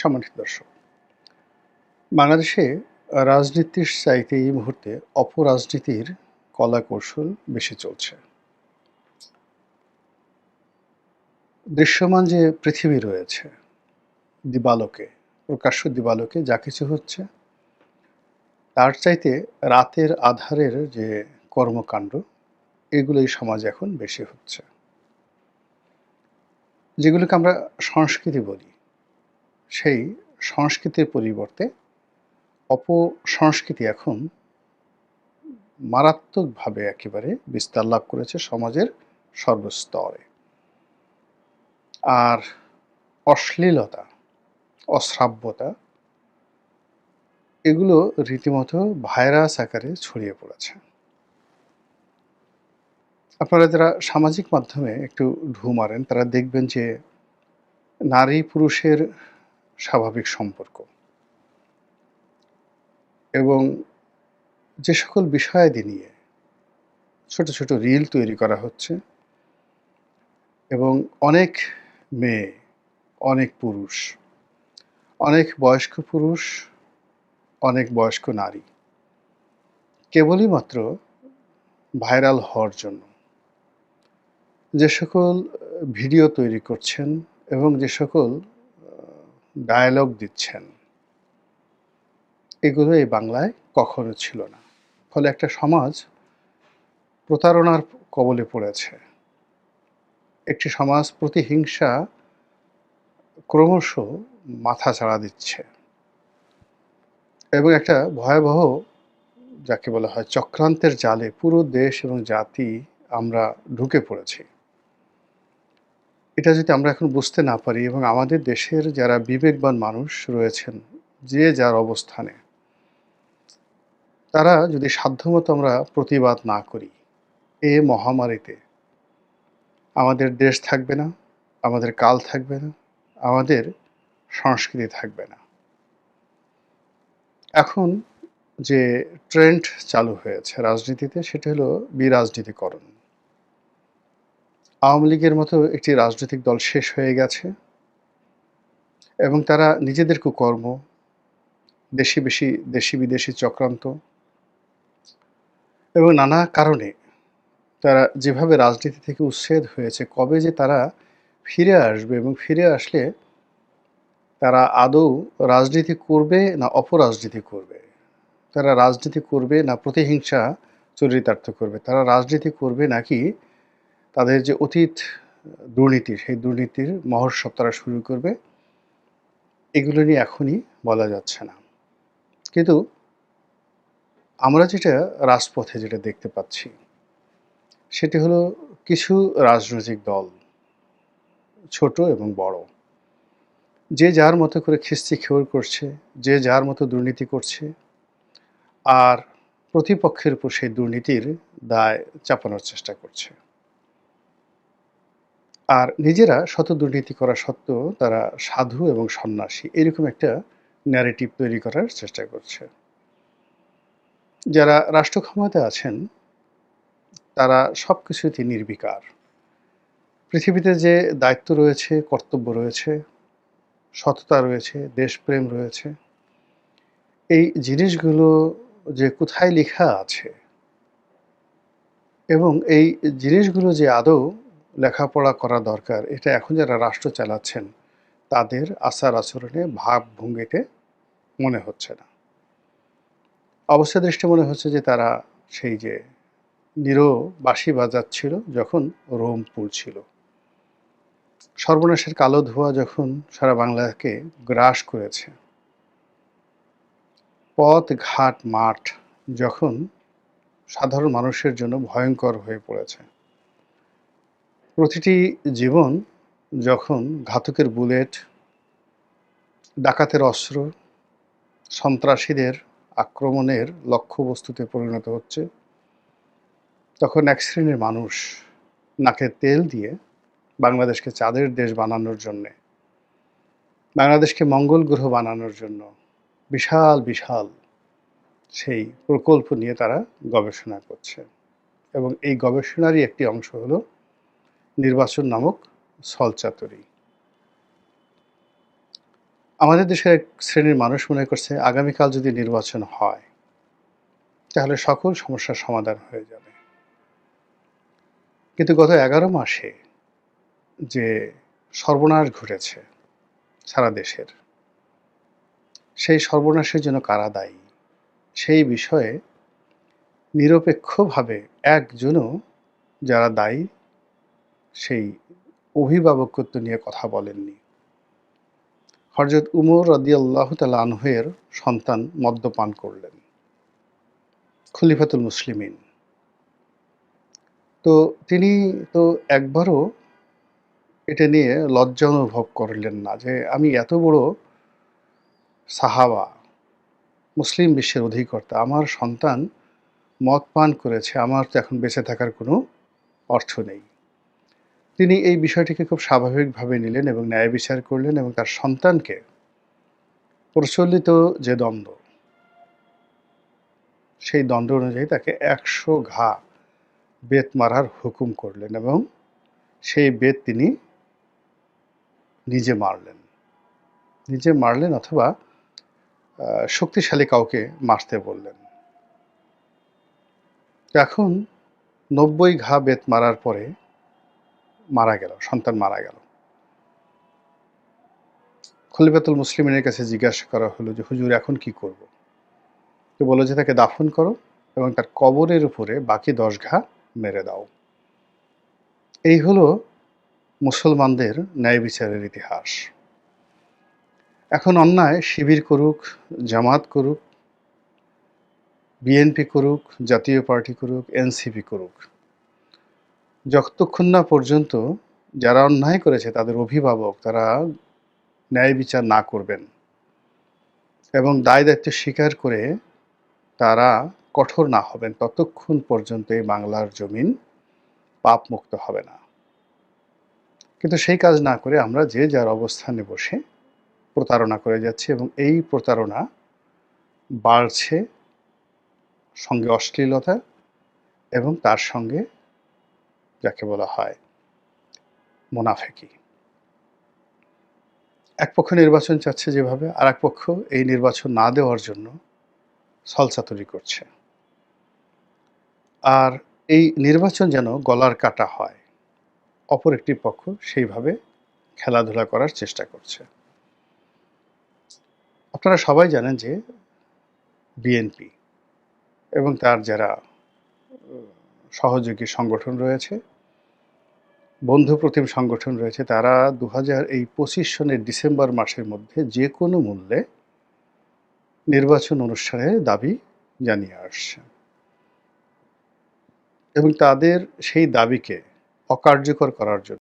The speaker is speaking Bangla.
সম্মানিত দর্শক, বাংলাদেশে রাজনীতির চাইতে এই মুহূর্তে অপরাজনীতির কলা কৌশল বেশি চলছে। দৃশ্যমান যে পৃথিবী রয়েছে, দিবালোকে, প্রকাশ্য দিবালোকে যা কিছু হচ্ছে, তার চাইতে রাতের আধারের যে কর্মকাণ্ড, এগুলোই সমাজ এখন বেশি হচ্ছে। যেগুলোকে আমরা সংস্কৃতি বলি সেই সংস্কৃতির পরিবর্তে অপসংস্কৃতি এখন মারাত্মকভাবে একেবারে বিস্তার লাভ করেছে সমাজের সর্বস্তরে। আর অশ্লীলতা, অশ্রাব্যতা, এগুলো রীতিমতো ভাইরাস আকারে ছড়িয়ে পড়েছে। আপনারা যারা সামাজিক মাধ্যমে একটু ঢু মারেন, তারা দেখবেন যে নারী পুরুষের স্বাভাবিক সম্পর্ক। এবং যে সকল বিষয়াদি নিয়ে ছোট ছোট রিল তৈরি করা হচ্ছে এবং অনেক মেয়ে, অনেক পুরুষ, অনেক বয়স্ক পুরুষ, অনেক বয়স্ক নারী কেবলই মাত্র ভাইরাল হওয়ার জন্য যে সকল ভিডিও তৈরি করছেন এবং যে সকল ডায়ালগ দিচ্ছেন। এগুলো এই বাংলায় কখনো ছিল না। ফলে একটা সমাজ প্রতারণার কবলে পড়েছে। একটি সমাজ প্রতিহিংসা ক্রমশ মাথা চাড়া দিচ্ছে। এবং একটা ভয়াবহ, যাকে বলা হয় চক্রান্তের জালে পুরো দেশ এবং জাতি আমরা ঢুকে পড়েছি। এটা যদি আমরা এখন বুঝতে না পারি এবং আমাদের দেশের যারা বিবেকবান মানুষ রয়েছেন, যে যার অবস্থানে, তারা যদি সাধ্যমতো আমরা প্রতিবাদ না করি এ মহামারীতে, আমাদের দেশ থাকবে না, আমাদের কাল থাকবে না, আমাদের সংস্কৃতি থাকবে না। এখন যে ট্রেন্ড চালু হয়েছে রাজনীতিতে, সেটা হলো বিরাজনীতিকরণ। আওয়ামী লীগের মতো একটি রাজনৈতিক দল শেষ হয়ে গেছে এবং তারা নিজেদের কুকর্ম, দেশি বেশি, দেশি বিদেশি চক্রান্ত এবং নানা কারণে তারা যেভাবে রাজনীতি থেকে উচ্ছেদ হয়েছে, কবে যে তারা ফিরে আসবে এবং ফিরে আসলে তারা আদৌ রাজনীতি করবে না অপরাজনীতি করবে? তারা রাজনীতি করবে না প্রতিহিংসা চরিতার্থ করবে? তারা রাজনীতি করবে নাকি তাদের যে অতীত দুর্নীতি, সেই দুর্নীতির মহর্ষব তারা শুরু করবে, এগুলো নিয়ে এখনই বলা যাচ্ছে না। কিন্তু আমরা যেটা রাজপথে যেটা দেখতে পাচ্ছি, সেটি হলো কিছু রাজনৈতিক দল, ছোট এবং বড়, যে যার মতো করে খিস্তি খেউর করছে, যে যার মতো দুর্নীতি করছে, আর প্রতিপক্ষের উপর সেই দুর্নীতির দায় চাপানোর চেষ্টা করছে। আর নিজেরা শত দুর্নীতি করা সত্ত্বেও তারা সাধু এবং সন্ন্যাসী। এরকম একটা ন্যারেটিভ তৈরি করার চেষ্টা করছে। যারা রাষ্ট্র ক্ষমতা আছেন, তারা সব কিছুতে নির্বিকার। পৃথিবীতে যে দায়িত্ব রয়েছে, কর্তব্য রয়েছে, সততা রয়েছে, দেশপ্রেম রয়েছে, এই জিনিসগুলো যে কোথায় লেখা আছে এবং এই জিনিসগুলো যে আদৌ লেখাপড়া করা দরকার, এটা এখন যারা রাষ্ট্র চালাচ্ছেন, তাদের আচার আচরণে ভাব ভঙ্গিতে মনে হচ্ছে না। অবস্থা দৃষ্টি মনে হচ্ছে যে তারা সেই যে নিরো বাঁশি বাজাচ্ছিল যখন রোম ছিল। সর্বনাশের কালো ধোয়া যখন সারা বাংলাকে গ্রাস করেছে। পথ, ঘাট, মাঠ যখন সাধারণ মানুষের জন্য ভয়ঙ্কর হয়ে পড়েছে। প্রতিটি জীবন যখন ঘাতকের বুলেট, ডাকাতের অস্ত্র, সন্ত্রাসীদের আক্রমণের লক্ষ্যবস্তুতে পরিণত হচ্ছে, তখন এক শ্রেণির মানুষ নাকের তেল দিয়ে বাংলাদেশকে চাঁদের দেশ বানানোর জন্যে, বাংলাদেশকে মঙ্গল গ্রহ বানানোর জন্য বিশাল বিশাল সেই প্রকল্প নিয়ে তারা গবেষণা করছে। এবং এই গবেষণারই একটি অংশ হলো নির্বাচন নামক সলচাতুরি আমাদের দেশের এক শ্রেণির মানুষ মনে করছে, আগামীকাল যদি নির্বাচন হয়, তাহলে সকল সমস্যার সমাধান হয়ে যাবে। কিন্তু গত এগারো মাসে যে সর্বনাশ ঘটেছে সারা দেশের, সেই সর্বনাশের জন্য কারা দায়ী, সেই বিষয়ে নিরপেক্ষভাবে একজনও যারা দায়ী সেই অভিভাবকত্ব নিয়ে কথা বলেননি। হরজত উমর রদি আল্লাহ তালা আনহের সন্তান মদ্যপান করলেন। খলিফাতুল মুসলিমিন। তো তিনি তো একবারও এটা নিয়ে লজ্জা অনুভব করলেন না যে আমি এত বড় সাহাবা, মুসলিম বিশ্বের অধিকর্তা, আমার সন্তান মদ পান করেছে, আমার তো এখন বেঁচে থাকার কোনো অর্থ নেই। তিনি এই বিষয়টিকে খুব স্বাভাবিকভাবে নিলেন এবং ন্যায় বিচার করলেন এবং তার সন্তানকে প্রচলিত যে দ্বন্দ্ব, সেই দ্বন্দ্ব অনুযায়ী তাকে একশো ঘা বেত মারার হুকুম করলেন এবং সেই বেত তিনি নিজে মারলেন। নিজে মারলেন অথবা শক্তিশালী কাউকে মারতে বললেন। এখন নব্বই ঘা বেত মারার পরে মারা গেল, সন্তান মারা গেল। খলিফাতুল মুসলিমের কাছে জিজ্ঞাসা করা হলো যে, হুজুর, এখন কি করব? তো বলল যে, তাকে দাফন করো এবং তার কবরের উপরে বাকি দশ ঘা মেরে দাও। এই হলো মুসলমানদের ন্যায় বিচারের ইতিহাস। এখন অন্যায় শিবির করুক, জামাত করুক, বিএনপি করুক, জাতীয় পার্টি করুক, এনসিপি করুক যতক্ষণ না পর্যন্ত যারা অন্যায় করেছে তাদের অভিভাবক তারা ন্যায় বিচার না করবেন এবং দায় দায়িত্ব স্বীকার করে তারা কঠোর না হবেন, ততক্ষণ পর্যন্ত এই বাংলার জমিন পাপ মুক্ত হবে না। কিন্তু সেই কাজ না করে আমরা যে যার অবস্থানে বসে প্রতারণা করে যাচ্ছি এবং এই প্রতারণা বাড়ছে সঙ্গে অশ্লীলতা এবং তার সঙ্গে যাকে বলা হয় মোনাফেকি। এক পক্ষ নির্বাচন চাচ্ছে যেভাবে আর এক পক্ষ এই নির্বাচন না দেওয়ার জন্য সলসাতুরি করছে। আর এই নির্বাচন যেন গলার কাটা হয়, অপর একটি পক্ষ সেইভাবে খেলাধুলা করার চেষ্টা করছে। আপনারা সবাই জানেন যে বিএনপি এবং তার যারা সহযোগী সংগঠন রয়েছে, বন্ধু প্রতিম সংগঠন রয়েছে, তারা দু হাজার এই পঁচিশ সনের ডিসেম্বর মাসের মধ্যে যে কোনো মূল্যে নির্বাচন অনুষ্ঠানের দাবি জানিয়ে আসছে। এবং তাদের সেই দাবিকে অকার্যকর করার জন্য